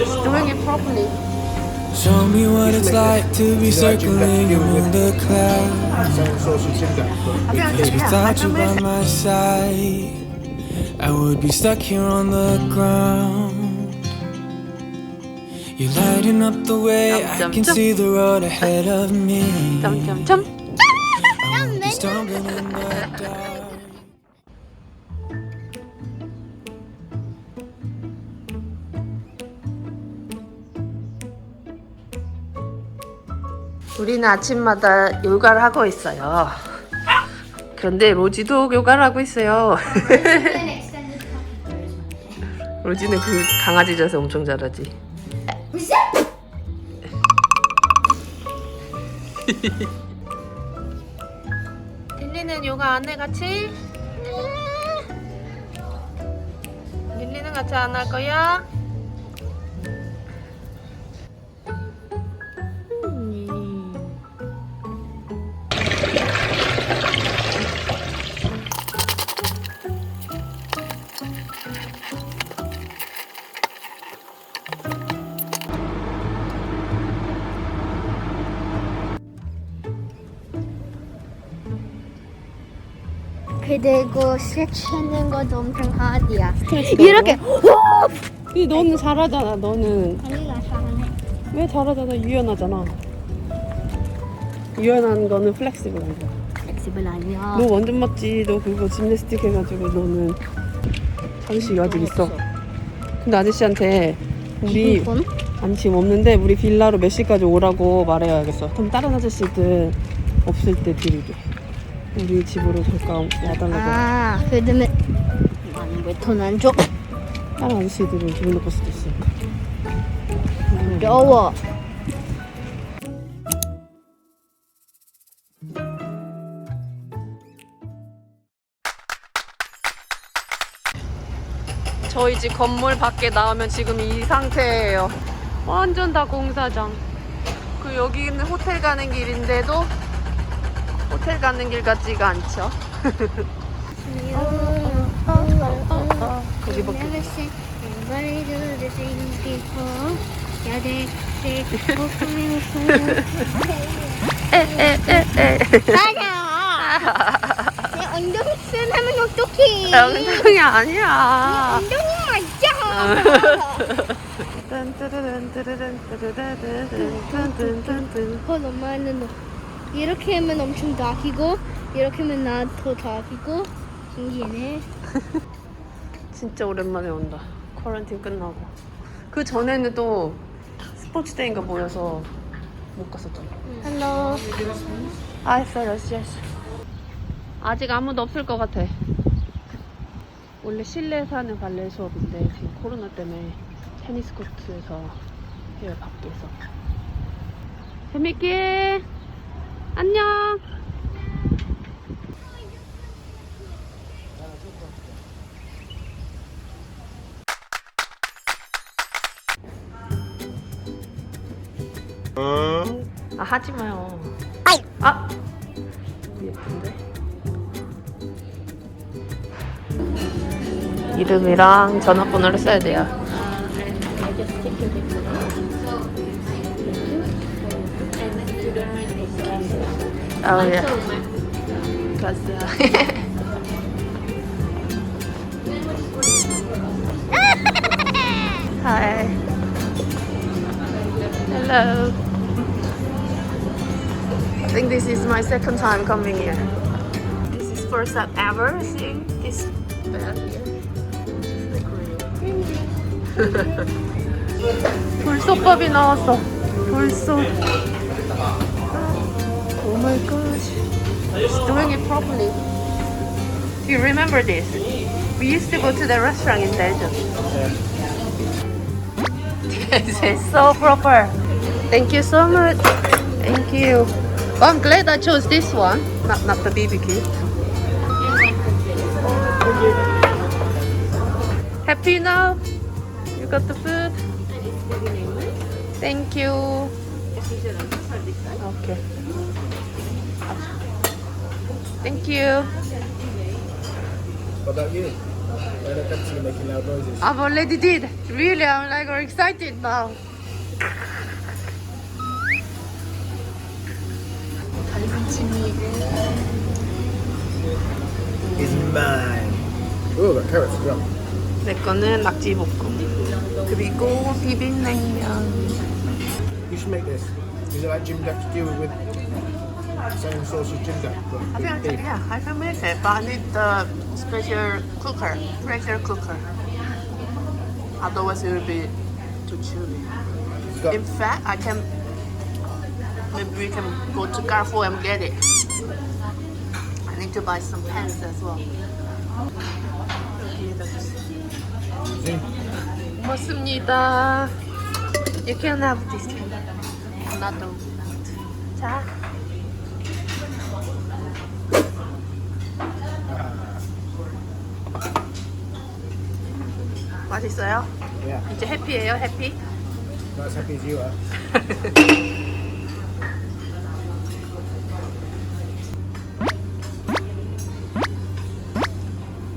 Doing it properly. Show me what it's like to be circling in the clouds. Because without you by my side, I would be stuck here on the ground. You're lighting up the way, I can see the road ahead of me. Dum, dum, dum. 우리는 아침마다 요가를 하고 있어요. 그런데 로지도 요가를 하고 있어요. 로지는 그 강아지 자세 엄청 잘하지. 릴리는 요가 안 해 같이? 릴리는 같이 안 할 거야? 그리고 스트레치하는 것도 엄청 하디야. 이렇게 근데 너는 잘하잖아. 너는 잘하네. 왜 잘하잖아. 유연하잖아. 유연한 거는 플렉시블한 거. 엑스블 아니야. 너 완전 맞지. 너 그거 짐내스틱 해가지고 너는 장식이 아직 있어. 근데 아저씨한테 우리 이건? 아니 지금 없는데 우리 빌라로 몇 시까지 오라고 말해야겠어. 그럼 다른 아저씨들 없을 때 드리게. 우리 집으로 잠깐 와달라고. 아, 그러면 아니 왜돈안 줘? 다른 아저씨들은 기분 나쁠 수도 있으니까. 어려워. 저희 집 건물 밖에 나오면 지금 이 상태예요. 완전 다 공사장. 그 여기 있는 호텔 가는 길인데도 호텔 가는 길 같지가 않죠. 거기 밖에. 엉덩이 쓰면 어떡해. 엉덩이 아니야. 엉덩이 맞아. 이렇게 하면 엄청 다기고 이렇게 하면 나더 다기고 신기해. 진짜 오랜만에 온다. 쿼런틴 끝나고. 그 전에는 또 스포츠 데이인가 모여서 못 갔었잖아. 헬로. 아, 했어, 여시, 여시. 아직 아무도 없을 것 같아. 원래 실내에서 하는 발레 수업인데 지금 코로나 때문에 테니스 코트에서 해요, 밖에서. 재밌게. 안녕. 아 하지 마요. 아 예쁜데. 이름이랑 전화번호를 써야 돼요. 아 예. Gracias. Hi. Hello. I think this is my second time coming here. This is first time ever seeing this bed here. 불소밥이 나왔어. 벌써. Oh my gosh. She's doing it properly. Do you remember this? We used to go to the restaurant in Belgium. This is so proper. Thank you so much. Thank you. Oh, I'm glad I chose this one, not not the BBQ. Happy now? You got the food? Thank you. Okay. Thank you. What about you? They're not actually making loud noises. I've already did. Really, I'm like excited now. Is mine. Oh, got carrots as well. 내 거는 낙지볶음. 그리고 비빔냉면. You should make this. Is it like Jim Jack to do it with same sauce as Jim Jack? but I think I with can, beef? yeah, I can make it, but I need the special cooker, pressure cooker. Otherwise, it will be too chewy. It's got- In fact, I can. Maybe we can go to Carrefour and get it. I need to buy some pants as well. 여기에다 주세요. See? 고맙습니다. You can have this. Another. 자. 맛있어요? Yeah. 이제 해피예요, 해피? Not as happy as you are.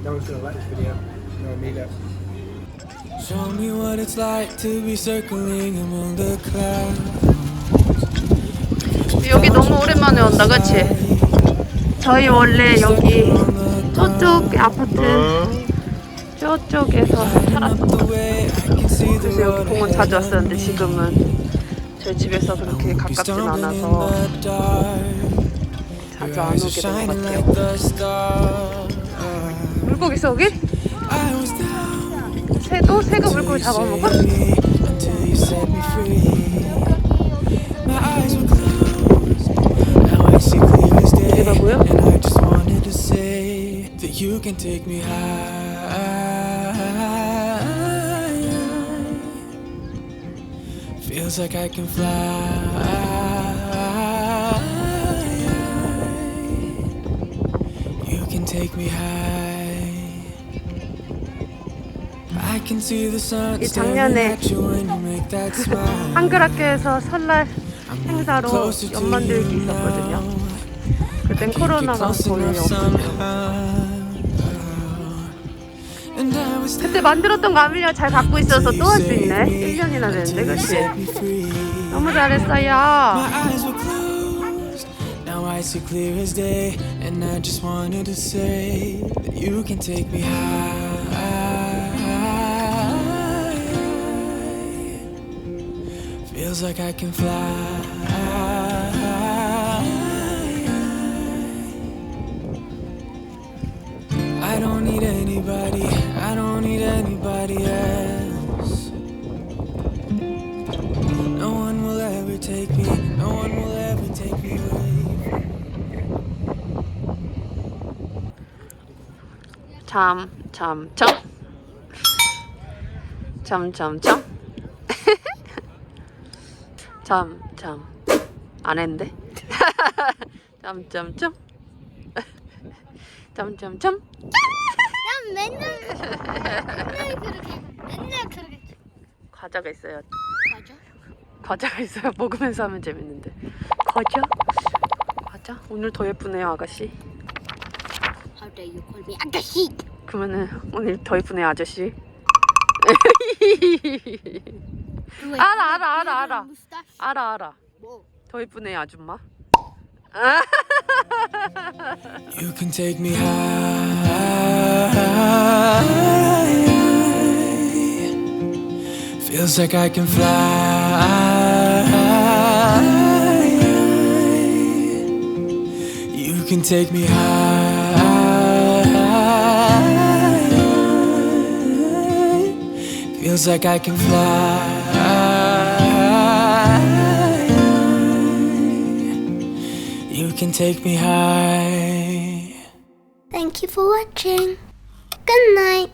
no one's gonna like this video. No, me that. Show me what it's like to be circling among the clouds. 여기 너무 오랜만에 온다, 그치? 저희 원래 여기 저쪽 아파트 저쪽에서 살았던 the 그래서 여기 공원. 자주 왔었는데 지금은 저희 집에서 그렇게 가깝진 않아서. 자주 안 오게 된 것 같아요. 물고기 down 새도? 새가 물고기 잡아먹어? me, until you Feels like I can fly. You can take me high. I can see the sun 이 작년에. 한글학교에서 설날 행사로 closer to 연 만들기 you 있었거든요. 그땐 코로나가 거의 없었어 그때 만들었던 거 아밀리아 잘 갖고 있어서 또 할 수 있네. 1년이나 됐는데, 그치? 너무 잘했어요. Now I see clear as day. And I just wanted to say that you can take me high. Feels like I can fly. Anybody else. No one will ever take me. No one will ever take me away. 참, 참, 참. 참, 참, 참. 참, 참. 안 했는데? 참. 참, 맨날 맨날 그렇게 맨날 그렇게 과자가 있어요. 가죠. 과자가 있어요. 먹으면서 하면 재밌는데. 과자? 과자? 오늘 더 예쁘네요, 아가씨. How dare you call me 아가씨? 그러면은 오늘 더 예쁘네요, 아저씨. 왜? 알아, 알아, 알아, 알아. 알아, 알아. 뭐? 더 예쁘네요, 아줌마. You can take me high. Feels like I can fly. You can take me high. Feels like I can fly. Can take me high. Thank you for watching. Good night.